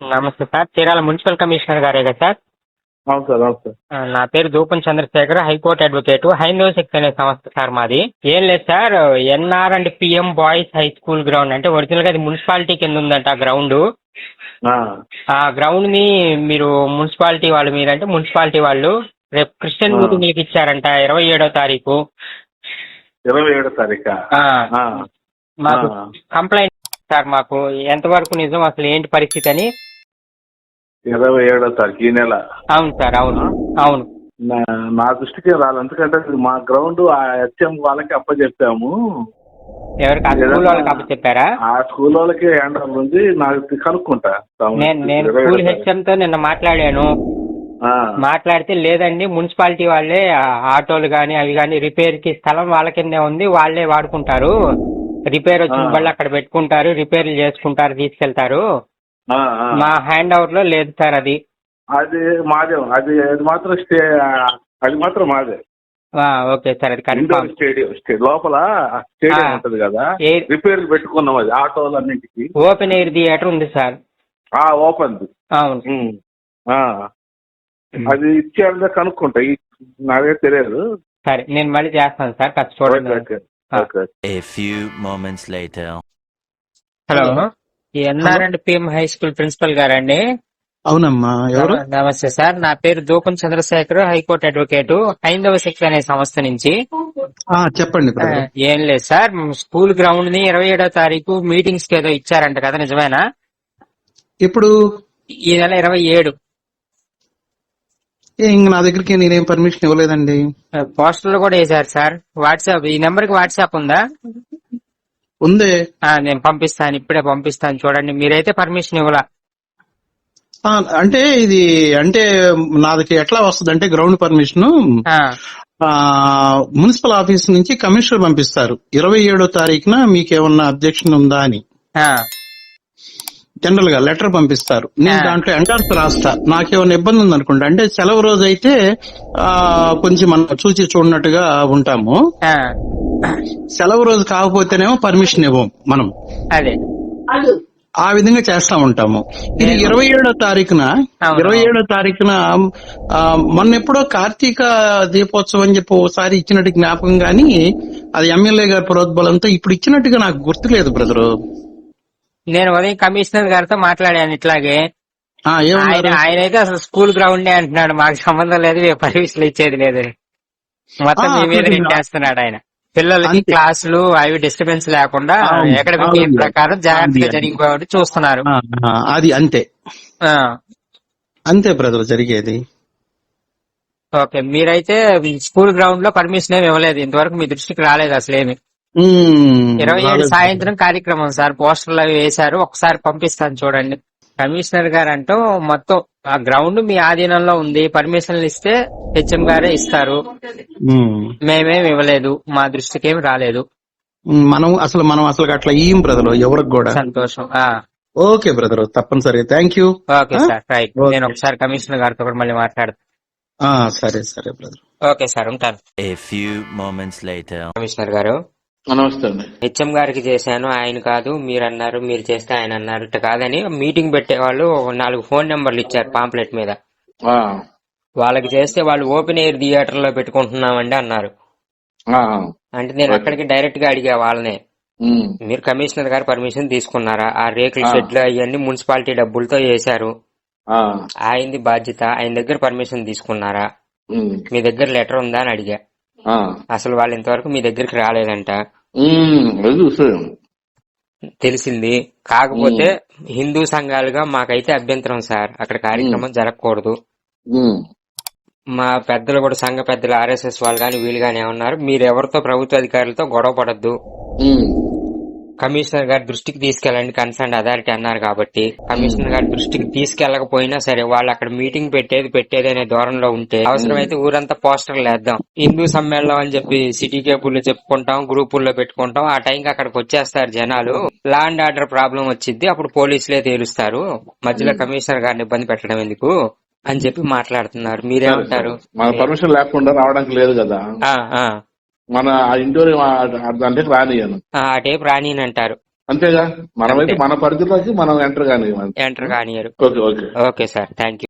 నమస్తే sir. Chirala municipal commissioner గారే కదా సార్? అవును సార్ అవును సార్. ఆ, నా పేరు దూపం చంద్రశేఖర్ హైకోర్టు అడ్వకేట్ హైందవ శక్తి అనే సంస్థ సార్ మాది. ఏం లేదు sir NR and PM boys high school ground అంటే ఒరిజినల్గా అది మున్సిపాలిటీ కింద ఉందంట ఆ గ్రౌండ్. ఆ, ఆ గ్రౌండ్ని మీరు మున్సిపాలిటీ వాళ్ళు మీరంటే మున్సిపాలిటీ వాళ్ళు రేపు క్రిస్టియన్ ఆ. మీటింగ్కి ఇచ్చారంట ఇరవై ఏడో తారీఖు. ఇరవై ఏడో తారీఖా? ఆ, ఆ, మాకు ఆ. కంప్లైంట్ సార్ మాకు ఎంతవరకు నిజం అసలు ఏంటి పరిస్థితి అని? ఇరవై ఏడో తారీఖు ఈ నెల. అవును సార్ అవును. అవును. నా- నా దృష్టికి రాలి. ఎందుకంటే మా గ్రౌండ్ ఆ హెచ్ఎం వాళ్ళకి అప్పచెప్పాము ఎవరికి ఆ స్కూల్ వాళ్ళకి అప్పు చెప్పారా ఆ స్కూల్ వాళ్ళకి హ్యాండ్ ఓవర్ ఉంది. నాకు కనుక్కుంటా. నేను నేను ఇరవై స్కూల్ హెచ్ఎం తో నిన్న మాట్లాడాను. ఆ, మాట్లాడితే లేదండి మున్సిపాలిటీ వాళ్ళే ఆ ఆటోలు కానీ అవి కానీ రిపేర్కి స్థలం వాళ్ళ కిందే ఉంది వాళ్ళే వాడుకుంటారు. రిపేర్ వచ్చిన ఆ. బళ్ళు అక్కడ పెట్టుకుంటారు రిపేర్లు చేసుకుంటారు తీసుకెళ్తారు. మా హ్యాండ్ ఓవర్లో లేదు సార్ అది అది మాదే అది అది మాత్రం స్టే అది మాత్రం మాదే ఓకే సార్ అది కన్ఫామ్ స్టేడియం స్టే- లోపల స్టేడియం. ఉంటది కదా రిపేర్లు పెట్టుకున్నాం అది ఆటోలన్నింటికి ఓపెన్ ఎయిర్ థియేటర్ ఉంది సార్ ఆ ఓపెన్ అవును అది ఇచ్చేయాలంటే కనుక్కుంటా నాకే తెలియదు సరే నేను మళ్ళీ చేస్తాను సార్ చూడండి. Okay. A few moments later. Hello. ఈ NR and PM high school principal గారండి. అవునమ్మా ఎవరు? నమ- నమస్తే సార్. నా పేరు దూపం చంద్రశేఖర్ హైకోర్టు అడ్వకేట్ హైందవ శక్తి అనే సంస్థ నుంచి. ఆ, చెప్పండి ఏం లేదు సార్. స్కూల్ గ్రౌండ్ని ఇరవై ఏడో తారీఖు మీటింగ్స్కి ఏదో ఇచ్చారంట కదా నిజమేనా? ఇప్పుడు ఈ నెల ఇరవై ఏడు. ఇంక నా దగ్గరికి నేనేం పర్మిషన్ ఇవ్వలేదండి. పోస్టర్లు కూడా వేశారు సార్. వాట్సాప్ ఈ నెంబర్కి వాట్సాప్ ఉందా? ఉందే. ఆ, నేను పంపిస్తాను ఇప్పుడే పంపిస్తాను. చూడండి మీరైతే పర్మిషన్ ఇవ్వలా? ఆ, అంటే ఇది అంటే నాది ఎట్లా వస్తుంది అంటే గ్రౌండ్ పర్మిషన్ ఆ, మున్సిపల్ ఆఫీస్ నుంచి కమిషనర్ పంపిస్తారు. ఇరవై ఏడో తారీఖున మీకేమన్నా అబ్జెక్షన్ ఉందా అని. ఆ, జనరల్గా లెటర్ పంపిస్తారు. నేను. దాంట్లో ఎంటార్స్ రాస్తా. నాకేమైనా ఇబ్బంది ఉంది అనుకుంటా అంటే సెలవు రోజు అయితే ఆ, కొంచెం మనం చూసి చూడనట్టుగా ఉంటాము. ఆ, సెలవు రోజు కాకపోతేనేమో పర్మిషన్ ఇవ్వం మనం. అదే. ఆ విధంగా చేస్తా ఉంటాము. ఇది ఇరవై ఏడో తారీఖున. ఇరవై ఏడో తారీఖున ఆ, మొన్న ఎప్పుడో కార్తీక దీపోత్సవం అని చెప్పి ఒకసారి ఇచ్చినట్టు జ్ఞాపకం గాని అది ఎమ్మెల్యే గారి ప్రోద్బలంతో ఇప్పుడు ఇచ్చినట్టుగా నాకు గుర్తులేదు బ్రదరు. నేను ఉదయం కమిషనర్ గారితో మాట్లాడాను ఇట్లాగే. ఆయన ఆయన అయితే అసలు స్కూల్ గ్రౌండే అంటున్నాడు. మాకు సంబంధం లేదు మేము పర్మిషన్లు ఇచ్చేది లేదు. మొత్తం మీ మీద నెట్టేస్తున్నాడు ఆయన. పిల్లలకి. క్లాసులు అవి డిస్టర్బెన్స్ లేకుండా అవును. ప్రకారం జాగ్రత్తగా. జరిగిపోయి చూస్తున్నారు. అది అంతే. ఆ, అంతే బ్రదర్ జరిగేది. ఓకే మీరైతే స్కూల్ గ్రౌండ్లో పర్మిషన్ ఏమి ఇవ్వలేదు. ఇంతవరకు మీ దృష్టికి రాలేదు అసలు ఏమి ఇరవై ఏడు. సాయంత్రం కార్యక్రమం సార్. పోస్టర్లు అవి వేశారు. ఒకసారి పంపిస్తాను చూడండి. కమిషనర్ గారు అంటూ మొత్తం ఆ గ్రౌండ్ మీ ఆధీనంలో ఉంది. పర్మిషన్లు ఇస్తే హెచ్ఎం గారే ఇస్తారు. ఉమ్, మేమేం ఇవ్వలేదు. మా దృష్టికి ఏమి రాలేదు మనం అసలు మనం అసలు అట్లా ఇయ్యం బ్రదర్ ఎవరికి కూడా. సంతోషం. ఆ. ఓకే బ్రదర్ తప్పనిసరిగా thank you. Okay? Sir. Right. నేను ఒకసారి కమిషనర్ గారితో కూడా మళ్ళీ మాట్లాడతాను ఆ, సరే సరే బ్రదర్. ఓకే సార్ ఉంటాను. కమిషనర్ గారు. నమస్తే హెచ్ఎం గారికి చేశాను ఆయన కాదు మీరు అన్నారు మీరు చేస్తే ఆయన అన్నారు కాదని మీటింగ్ పెట్టే వాళ్ళు నాలుగు ఫోన్ నెంబర్లు ఇచ్చారు పాంప్లెట్ మీద. వాళ్ళకి చేస్తే వాళ్ళు ఓపెన్ ఎయిర్ థియేటర్లో పెట్టుకుంటున్నామండి అన్నారు. అంటే నేను. అక్కడికి డైరెక్ట్గా అడిగా వాళ్ళనే మీరు కమిషనర్ గారు పర్మిషన్ తీసుకున్నారా? ఆ రేకుల. షెడ్లు అవన్నీ మున్సిపాలిటీ డబ్బులతో చేశారు. ఆయనది బాధ్యత ఆయన దగ్గర పర్మిషన్ తీసుకున్నారా? మీ దగ్గర లెటర్ ఉందా అని అడిగా. అసలు వాళ్ళు ఇంతవరకు మీ దగ్గరికి రాలేదంట. చూసాను. తెలిసింది. కాకపోతే హిందూ సంఘాలుగా మాకైతే అభ్యంతరం సార్. అక్కడ కార్యక్రమం జరగకూడదు. మా పెద్దలు కూడా సంఘ పెద్దలు ఆర్ఎస్ఎస్ వాళ్ళు కానీ వీళ్ళు కానీ ఏమన్నారు మీరు ఎవరితో ప్రభుత్వ అధికారులతో గొడవ పడద్దు. కమిషనర్ గారి దృష్టికి తీసుకెళ్ళండి కన్సర్న్ అథారిటీ అన్నారు కాబట్టి కమిషనర్ గారి దృష్టికి తీసుకెళ్ళకపోయినా సరే వాళ్ళు అక్కడ మీటింగ్ పెట్టేది పెట్టేది అనే ధోరణిలో ఉంటే అవసరమైతే ఊరంతా పోస్టర్లు వేద్దాం. హిందూ సమ్మేళనం అని చెప్పి సిటీ కేబుల్లో చెప్పుకుంటాం గ్రూపుల్లో పెట్టుకుంటాం ఆ టైంకి అక్కడికి వచ్చేస్తారు జనాలు. లా అండ్ ఆర్డర్ ప్రాబ్లం వచ్చింది అప్పుడు పోలీసులే తేలుస్తారు. మధ్యలో కమిషనర్ గారిని ఇబ్బంది పెట్టడం ఎందుకు అని చెప్పి మాట్లాడుతున్నారు. మీరేమంటారు? మన పర్మిషన్ లేకుండా రావడానికి లేదు కదా. మన ఆ ఇండోర్ అంటే రానియను ఆ టేపు రాని అంటారు అంతేగా మనమైతే. మన పరిధిలోకి మనం ఎంటర్ కానీ enter కానియరు okay okay. Okay sir thank